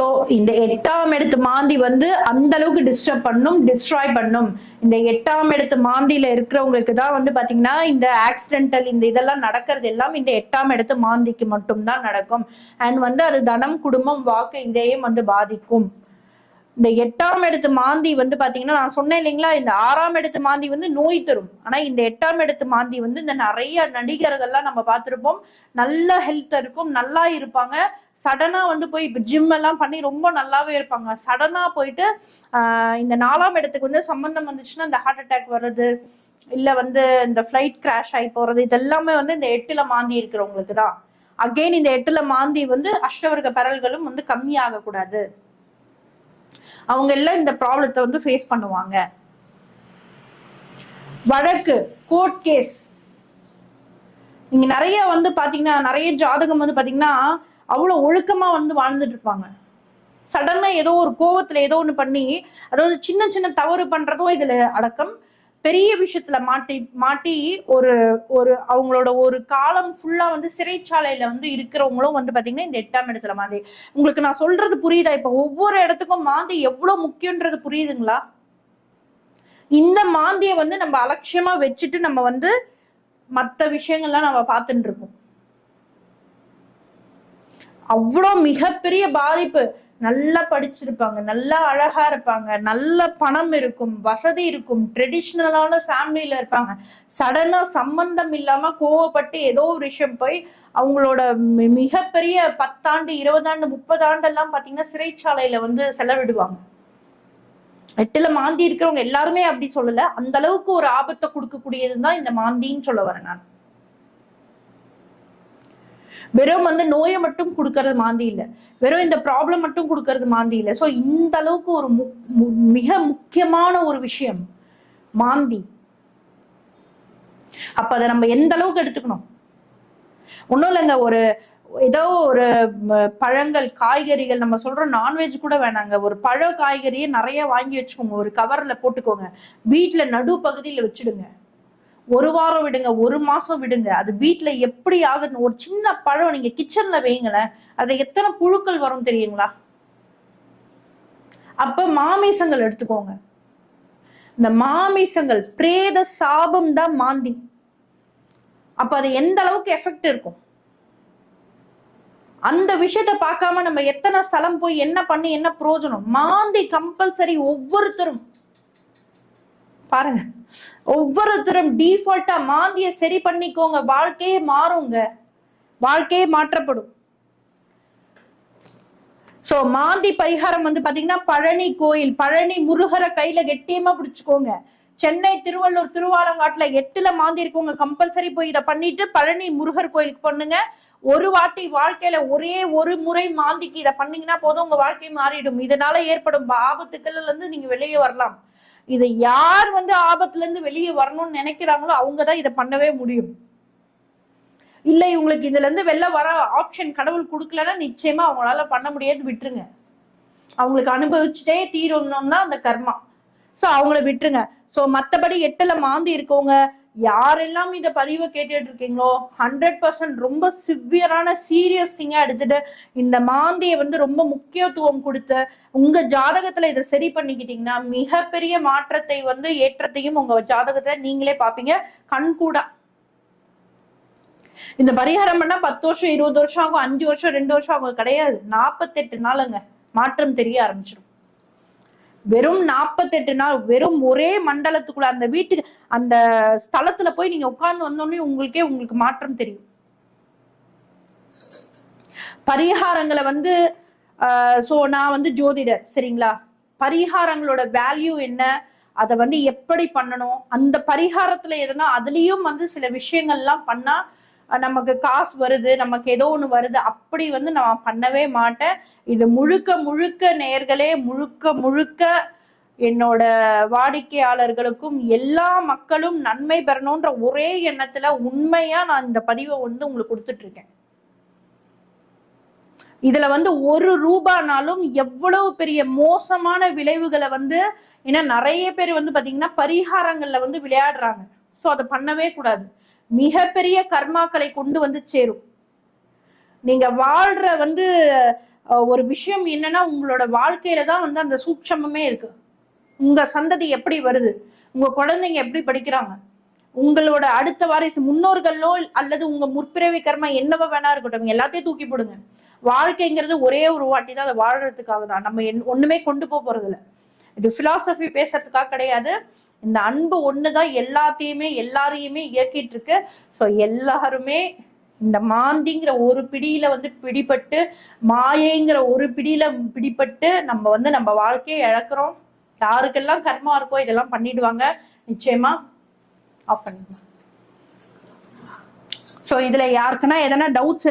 எட்டாம் இடத்து மாந்தி வந்து அந்த அளவுக்கு டிஸ்டர்ப் பண்ணும் டிஸ்ட்ராய் பண்ணும். இந்த எட்டாம் இடத்து மாந்தியில இருக்கிறவங்களுக்கு தான் வந்து பாத்தீங்கன்னா இந்த ஆக்சிடென்டல் இந்த இதெல்லாம் நடக்கிறது எல்லாம் இந்த எட்டாம் இடத்து மாந்திக்கு மட்டும்தான் நடக்கும். அண்ட் வந்து அது தனம் குடும்பம் வாக்கு இதையும் வந்து பாதிக்கும். இந்த எட்டாம் இடத்து மாந்தி வந்து பாத்தீங்கன்னா நான் சொன்னேன் இல்லைங்களா இந்த ஆறாம் இடத்து மாந்தி வந்து நோய் தரும். ஆனா இந்த எட்டாம் இடத்து மாந்தி வந்து இந்த நிறைய நடிகர்கள்லாம் நம்ம பார்த்திருப்போம். நல்ல ஹெல்த் இருக்கும் நல்லா இருப்பாங்க. சடனா வந்து போய் இப்ப ஜிம் எல்லாம் பண்ணி ரொம்ப நல்லாவே இருப்பாங்க. சடனா போயிட்டு ஆஹ் இந்த நாலாம் இடத்துக்கு வந்து சம்பந்தம் வந்துச்சுன்னா இந்த ஹார்ட் அட்டாக் வர்றது இல்ல வந்து இந்த ஃபிளைட் கிராஷ் ஆகி போறது இதெல்லாமே வந்து இந்த எட்டுல மாந்தி இருக்கிறவங்களுக்கு தான். அகெயின் இந்த எட்டுல மாந்தி வந்து அஷ்டவர்க்க பரல்களும் வந்து கம்மியாக கூடாது. அவங்க எல்லாம் இந்த ப்ராப்ளத்தை வந்து ஃபேஸ் பண்ணுவாங்க. வழக்கு கோர்ட் கேஸ் நீங்க நிறைய வந்து பாத்தீங்கன்னா நிறைய ஜாதகம் வந்து பாத்தீங்கன்னா அவ்வளோ ஒழுக்கமாக வந்து வாழ்ந்துட்டு இருப்பாங்க. சடனாக ஏதோ ஒரு கோவத்தில் ஏதோ ஒன்று பண்ணி அதாவது சின்ன சின்ன தவறு பண்ணுறதும் இதில் அடக்கம். பெரிய விஷயத்துல மாட்டி மாட்டி ஒரு ஒரு அவங்களோட ஒரு காலம் ஃபுல்லா வந்து சிறைச்சாலையில வந்து இருக்கிறவங்களும் வந்து பாத்தீங்கன்னா இந்த எட்டாம் இடத்துல மாதிரி உங்களுக்கு நான் சொல்றது புரியுதா? இப்ப ஒவ்வொரு இடத்துக்கும் மாந்தி எவ்வளவு முக்கியன்றது புரியுதுங்களா? இந்த மாந்தியை வந்து நம்ம அலட்சியமா வச்சுட்டு நம்ம வந்து மற்ற விஷயங்கள்லாம் நம்ம பார்த்துட்டு இருக்கோம். அவ்வளோ மிகப்பெரிய பாதிப்பு. நல்லா படிச்சிருப்பாங்க நல்லா அழகா இருப்பாங்க நல்ல பணம் இருக்கும் வசதி இருக்கும் ட்ரெடிஷ்னலான ஃபேமிலியில இருப்பாங்க. சடனா சம்பந்தம் இல்லாம கோவப்பட்டு ஏதோ ஒரு விஷயம் போய் அவங்களோட மி- மிகப்பெரிய பத்தாண்டு இருபதாண்டு முப்பது ஆண்டெல்லாம் பாத்தீங்கன்னா சிறைச்சாலையில வந்து செலவிடுவாங்க. எட்டுல மாந்தி இருக்கிறவங்க எல்லாருமே அப்படி சொல்லல. அந்த அளவுக்கு ஒரு ஆபத்தை கொடுக்கக்கூடியதுதான் இந்த மாந்தின்னு சொல்ல வரேன் நான். வெறும் வந்து நோயை மட்டும் கொடுக்கறது மாந்தி இல்ல. வெறும் இந்த ப்ராப்ளம் மட்டும் கொடுக்கறது மாந்தி இல்ல. சோ இந்த அளவுக்கு ஒரு மு- மிக முக்கியமான ஒரு விஷயம் மாந்தி. அப்ப அதை நம்ம எந்த அளவுக்கு எடுத்துக்கணும்? ஒண்ணும் இல்லைங்க. ஒரு ஏதோ ஒரு பழங்கள் காய்கறிகள் நம்ம சொல்றோம் நான்வெஜ் கூட வேணாங்க. ஒரு பழ காய்கறியை நிறைய வாங்கி வச்சுக்கோங்க. ஒரு கவர்ல போட்டுக்கோங்க. வீட்டுல நடு பகுதியில வச்சுடுங்க. ஒரு வாரம் விடுங்க ஒரு மாசம் விடுங்க. அது வீட்டுல எப்படி ஆகுதுன்னு ஒரு சின்ன பழம் நீங்க கிச்சன்ல வைங்களேன் அதுல எத்தனை புழுக்கள் வரும் தெரியுங்களா? அப்ப மாமிசங்கள் எடுத்துக்கோங்க. இந்த மாமிசங்கள் பிரேத சாபம் தான் மாந்தி. அப்ப அது எந்த அளவுக்கு எஃபெக்ட் இருக்கும்? அந்த விஷயத்த பார்க்காம நம்ம எத்தனை ஸ்தலம் போய் என்ன பண்ணி என்ன பிரயோஜனம்? மாந்தி கம்பல்சரி ஒவ்வொருத்தரும். பாருங்க. ஒவ்வொருத்தரும் டிஃபால்ட்டா மாந்திய சரி பண்ணிக்கோங்க. வாழ்க்கையே மாறுங்க. வாழ்க்கையே மாற்றப்படும். சோ மாந்தி பரிகாரம் வந்து பாத்தீங்கன்னா பழனி கோயில் பழனி முருகரை கையில கெட்டியமா பிடிச்சுக்கோங்க. சென்னை திருவள்ளூர் திருவாலங்காட்டுல எட்டுல மாந்தி இருக்கவங்க கம்பல்சரி போய் இதை பண்ணிட்டு பழனி முருகர் கோயிலுக்கு பண்ணுங்க. ஒரு வாட்டி வாழ்க்கையில ஒரே ஒரு முறை மாந்திக்கு இதை பண்ணீங்கன்னா போதும் உங்க வாழ்க்கை மாறிடும். இதனால ஏற்படும் ஆபத்துக்கள்ல இருந்து நீங்க வெளியே வரலாம். இதை யார் வந்து ஆபத்துல இருந்து வெளியே வரணும்னு நினைக்கிறாங்களோ அவங்க தான் இதை பண்ணவே முடியும். இல்லை இவங்களுக்கு இதுல இருந்து வெளில வர ஆப்ஷன் கடவுள் கொடுக்கலன்னா நிச்சயமா அவங்களால பண்ண முடியாது விட்டுருங்க. அவங்களுக்கு அனுபவிச்சுட்டே தீரணும்னா அந்த கர்மா. சோ அவங்கள விட்டுருங்க. சோ மத்தபடி எட்டுல மாந்தி இருக்கவங்க யாரெல்லாம் இந்த பதிவை கேட்டுட்டு இருக்கீங்களோ ஹண்ட்ரட் பர்சன்ட் ரொம்ப சிவியரான சீரியஸ் திங்கா எடுத்துட்டு இந்த மாந்தியை வந்து ரொம்ப முக்கியத்துவம் கொடுத்து உங்க ஜாதகத்துல இதை சரி பண்ணிக்கிட்டீங்கன்னா மிகப்பெரிய மாற்றத்தை வந்து ஏற்றத்தையும் உங்க ஜாதகத்துல நீங்களே பாப்பீங்க கண்கூடா இந்த பரிகாரம் பண்ணா பத்து வருஷம் இருபது வருஷம் ஆகும் அஞ்சு வருஷம் ரெண்டு வருஷம் ஆகும் கிடையாது. நாற்பத்தெட்டு நாளுங்க. மாற்றம் தெரிய ஆரம்பிச்சிடும் வெறும் நாற்பத்தெட்டு நாள் வெறும் ஒரே மண்டலத்துக்குள்ள அந்த வீட்டுக்கு அந்த ஸ்தலத்துல போய் நீங்க உட்கார்ந்து வந்தோடனே உங்களுக்கே உங்களுக்கு மாற்றம் தெரியும். பரிகாரங்களை வந்து சோ நான் வந்து ஜோதிடர் சரிங்களா? பரிகாரங்களோட வேல்யூ என்ன? அதை வந்து எப்படி பண்ணணும்? அந்த பரிகாரத்துல எதுனா அதுலயும் வந்து சில விஷயங்கள்லாம் பண்ணா நமக்கு காசு வருது நமக்கு ஏதோ ஒன்று வருது அப்படி வந்து நான் பண்ணவே மாட்டேன். இது முழுக்க முழுக்க நேர்களே முழுக்க முழுக்க என்னோட வாடிக்கையாளர்களுக்கும் எல்லா மக்களும் நன்மை பெறணும்ன்ற ஒரே எண்ணத்துல உண்மையா நான் இந்த பதிவை வந்து உங்களுக்கு கொடுத்துட்டு இருக்கேன். இதுல வந்து ஒரு ரூபானாலும் எவ்வளவு பெரிய மோசமான விளைவுகளை வந்து ஏன்னா நிறைய பேர் வந்து பாத்தீங்கன்னா பரிகாரங்கள்ல வந்து விளையாடுறாங்க. சோ அதை பண்ணவே கூடாது. மிகப்பெரிய கர்மாக்களை கொண்டு வந்து சேரும். நீங்க வாழ்ற வந்து ஒரு விஷயம் என்னன்னா உங்களோட வாழ்க்கையில தான் வந்து அந்த சூட்சமமே இருக்கு. உங்க சந்ததி எப்படி வருது? உங்க குழந்தைங்க எப்படி படிக்கிறாங்க? உங்களோட அடுத்த வாரிசு முன்னோர்களோ அல்லது உங்க முற்பிறவி கர்மா என்னவோ வேணா இருக்கட்டும். எல்லாத்தையும் தூக்கி போடுங்க. வாழ்க்கைங்கிறது ஒரே ஒரு வாட்டி தான் அதை வாழ்றதுக்காக தான். நம்ம ஒண்ணுமே கொண்டு போக போறது இல்ல இது பிலாசபி பேசுறதுக்காக கிடையாது. இந்த அன்பு ஒண்ணுதான் எல்லாத்தையுமே எல்லாரையுமே இயக்கிட்டு இருக்கு ஸோ எல்லாருமே இந்த மாந்திங்கிற ஒரு பிடியில வந்து பிடிபட்டு மாயைங்கிற ஒரு பிடியில பிடிபட்டு நம்ம வந்து நம்ம வாழ்க்கையை இழக்கிறோம். யாருக்கெல்லாம் கர்மா இருக்கோ இதெல்லாம் பண்ணிடுவாங்க. நிச்சயமா ஆஃப் பண்ணிடுவாங்க ஸோ இதுல யாருக்குன்னா எதனா டவுட்ஸ்